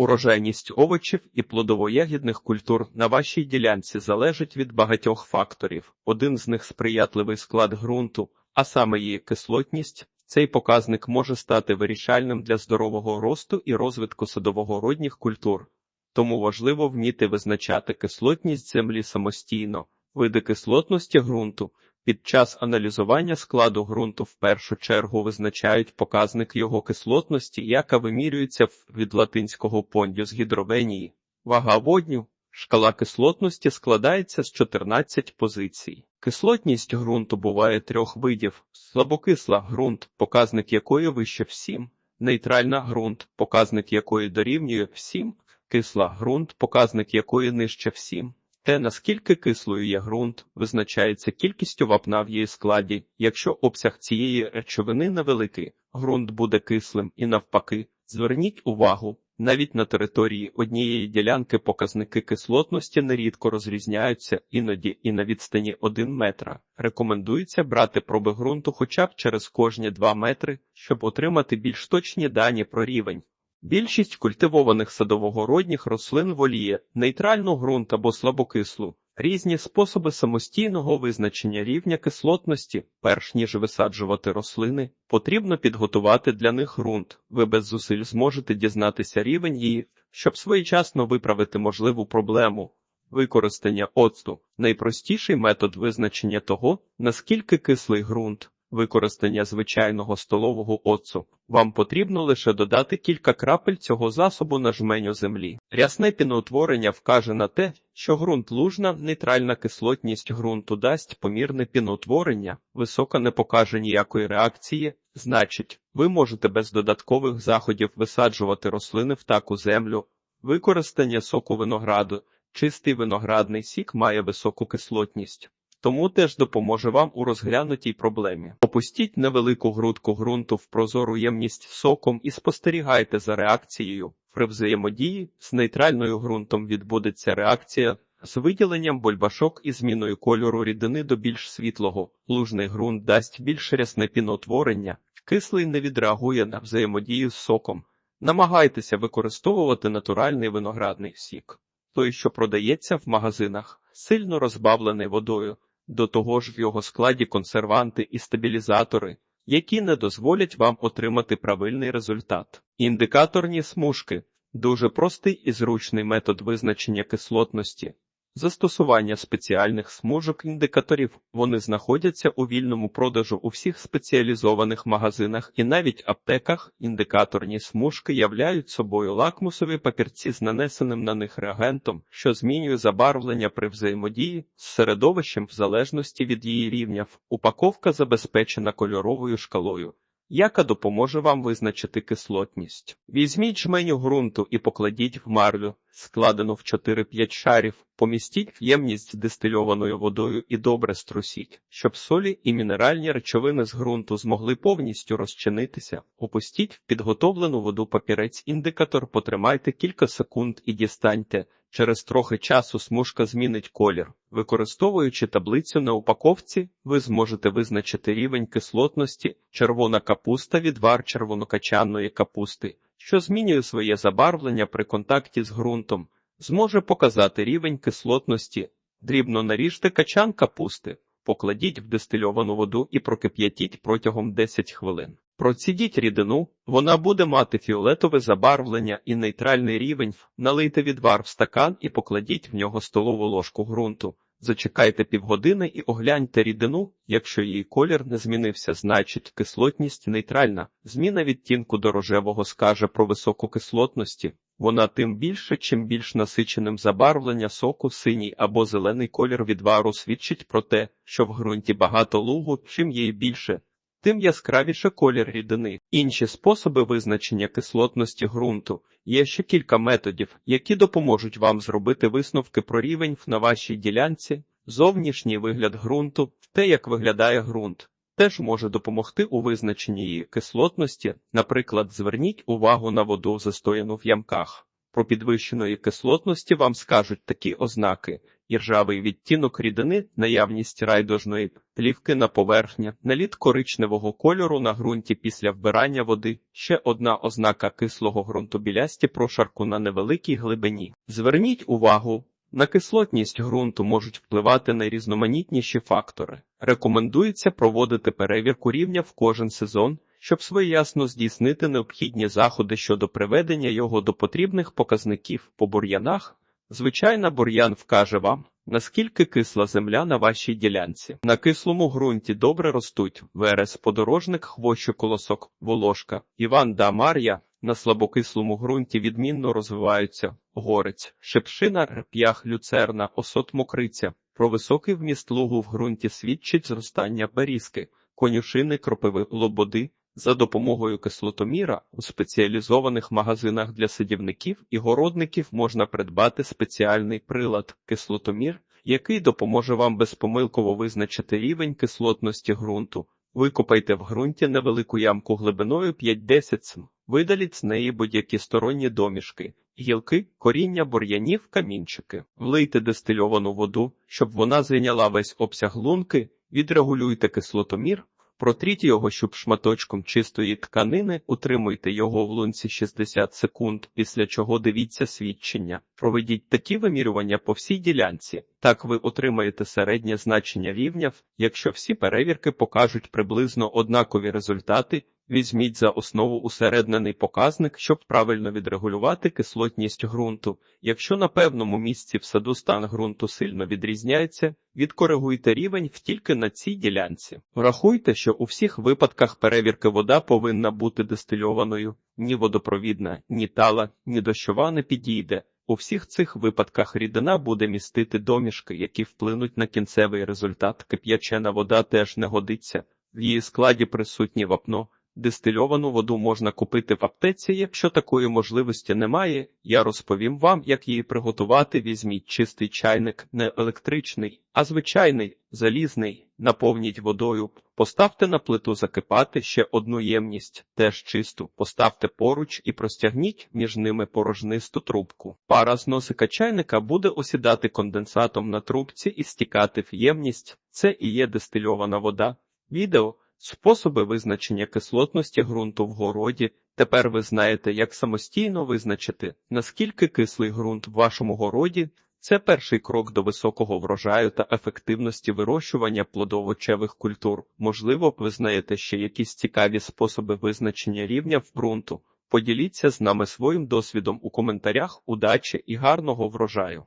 Урожайність овочів і плодово-ягідних культур на вашій ділянці залежить від багатьох факторів. Один з них сприятливий склад ґрунту, а саме її кислотність. Цей показник може стати вирішальним для здорового росту і розвитку садового-родніх культур. Тому важливо вміти визначати кислотність землі самостійно, види кислотності ґрунту. Під час аналізування складу ґрунту в першу чергу визначають показник його кислотності, яка вимірюється від латинського пондіус гідровенії. Вага водню. Шкала кислотності складається з 14 позицій. Кислотність ґрунту буває трьох видів: слабокисла ґрунт, показник якої вище всім, нейтральна ґрунт, показник якої дорівнює всім, кисла ґрунт, показник якої нижче всім. Те, наскільки кислою є ґрунт, визначається кількістю вапна в її складі. Якщо обсяг цієї речовини невеликий, ґрунт буде кислим і навпаки. Зверніть увагу, навіть на території однієї ділянки показники кислотності нерідко розрізняються, іноді і на відстані 1 метра. Рекомендується брати проби ґрунту хоча б через кожні 2 метри, щоб отримати більш точні дані про рівень. Більшість культивованих садового-родніх рослин воліє нейтральну ґрунт або слабокислу. Різні способи самостійного визначення рівня кислотності, перш ніж висаджувати рослини, потрібно підготувати для них ґрунт. Ви без зусиль зможете дізнатися рівень її, щоб своєчасно виправити можливу проблему. Використання оцту найпростіший метод визначення того, наскільки кислий ґрунт. Використання звичайного столового оцту. Вам потрібно лише додати кілька крапель цього засобу на жменю землі. Рясне піноутворення вкаже на те, що ґрунт лужна, нейтральна кислотність ґрунту дасть помірне піноутворення, висока не покаже ніякої реакції, значить, ви можете без додаткових заходів висаджувати рослини в таку землю. Використання соку винограду. Чистий виноградний сік має високу кислотність. Тому теж допоможе вам у розглянутій проблемі. Опустіть невелику грудку ґрунту в прозору ємність соком і спостерігайте за реакцією. При взаємодії з нейтральною ґрунтом відбудеться реакція з виділенням бульбашок і зміною кольору рідини до більш світлого. Лужний ґрунт дасть більш рясне піноутворення, кислий не відреагує на взаємодію з соком. Намагайтеся використовувати натуральний виноградний сік. Той, що продається в магазинах, сильно розбавлений водою. До того ж в його складі консерванти і стабілізатори, які не дозволять вам отримати правильний результат. Індикаторні смужки дуже простий і зручний метод визначення кислотності. Застосування спеціальних смужок індикаторів вони знаходяться у вільному продажу у всіх спеціалізованих магазинах і навіть аптеках. Індикаторні смужки являють собою лакмусові папірці з нанесеним на них реагентом, що змінює забарвлення при взаємодії з середовищем в залежності від її рівня. Упаковка забезпечена кольоровою шкалою яка допоможе вам визначити кислотність. Візьміть жменю ґрунту і покладіть в марлю, складену в 4-5 шарів, помістіть в ємність з дистильованою водою і добре струсіть, щоб солі і мінеральні речовини з ґрунту змогли повністю розчинитися. Опустіть в підготовлену воду папірець індикатор, потримайте кілька секунд і дістаньте. Через трохи часу смужка змінить колір. Використовуючи таблицю на упаковці, ви зможете визначити рівень кислотності червона капуста відвар червонокачанної капусти, що змінює своє забарвлення при контакті з ґрунтом, зможе показати рівень кислотності. Дрібно наріжте качан капусти, покладіть в дистильовану воду і прокип'ятіть протягом 10 хвилин. Процідіть рідину, вона буде мати фіолетове забарвлення і нейтральний рівень. Налийте відвар в стакан і покладіть в нього столову ложку ґрунту. Зачекайте півгодини і огляньте рідину. Якщо її колір не змінився, значить кислотність нейтральна. Зміна відтінку до рожевого скаже про високу кислотності. Вона тим більше, чим більш насиченим забарвлення соку синій або зелений колір відвару свідчить про те, що в ґрунті багато лугу, чим її більше, тим яскравіше колір рідини. Інші способи визначення кислотності ґрунту є ще кілька методів, які допоможуть вам зробити висновки про рівень на вашій ділянці, зовнішній вигляд ґрунту, те, як виглядає ґрунт. Теж може допомогти у визначенні її кислотності, наприклад, зверніть увагу на воду, застояну в ямках. Про підвищеної кислотності вам скажуть такі ознаки, іржавий відтінок рідини, наявність райдужної плівки на поверхні, наліт коричневого кольору на ґрунті після вбирання води. Ще одна ознака кислого ґрунту білясті прошарку на невеликій глибині. Зверніть увагу. На кислотність ґрунту можуть впливати найрізноманітніші фактори. Рекомендується проводити перевірку рівня в кожен сезон, щоб своєчасно здійснити необхідні заходи щодо приведення його до потрібних показників по бур'янах. Звичайно, бур'ян вкаже вам, наскільки кисла земля на вашій ділянці. На кислому ґрунті добре ростуть верес, подорожник, хвощоколосок, волошка, Іван да Мар'я. На слабокислому ґрунті відмінно розвиваються горець, шепшина, реп'ях, люцерна, осот мокриця. Про високий вміст лугу в ґрунті свідчить зростання берізки, конюшини, кропиви, лободи. За допомогою кислотоміра у спеціалізованих магазинах для садівників і городників можна придбати спеціальний прилад кислотомір, який допоможе вам безпомилково визначити рівень кислотності ґрунту. Викопайте в ґрунті невелику ямку глибиною 5-10 см. Видаліть з неї будь-які сторонні домішки, гілки, коріння, бур'янів, камінчики. Влийте дистильовану воду, щоб вона зайняла весь обсяг лунки, відрегулюйте кислотомір, протріть його щоб шматочком чистої тканини, утримуйте його в лунці 60 секунд, після чого дивіться свідчення. Проведіть такі вимірювання по всій ділянці. Так ви отримаєте середнє значення рівняв, Якщо всі перевірки покажуть приблизно однакові результати, Візьміть за основу усереднений показник, щоб правильно відрегулювати кислотність ґрунту. Якщо на певному місці в саду стан ґрунту сильно відрізняється, відкоригуйте рівень тільки на цій ділянці. Врахуйте, що у всіх випадках перевірки вода повинна бути дистильованою, ні водопровідна, ні тала, ні дощова не підійде. У всіх цих випадках рідина буде містити домішки, які вплинуть на кінцевий результат. Кип'ячена вода теж не годиться. В її складі присутні вапно. Дистильовану воду можна купити в аптеці, якщо такої можливості немає. Я розповім вам, як її приготувати. Візьміть чистий чайник, не електричний, а звичайний, залізний, наповніть водою, поставте на плиту закипати ще одну ємність, теж чисту, поставте поруч і простягніть між ними порожнисту трубку. Пара з носика чайника буде осідати конденсатом на трубці і стікати в ємність. Це і є дистильована вода. Відео Способи визначення кислотності ґрунту в городі. Тепер ви знаєте, як самостійно визначити, наскільки кислий ґрунт в вашому городі. Це перший крок до високого врожаю та ефективності вирощування плодовочевих культур. Можливо, ви знаєте ще якісь цікаві способи визначення рівня в ґрунту. Поділіться з нами своїм досвідом у коментарях. Удачі і гарного врожаю!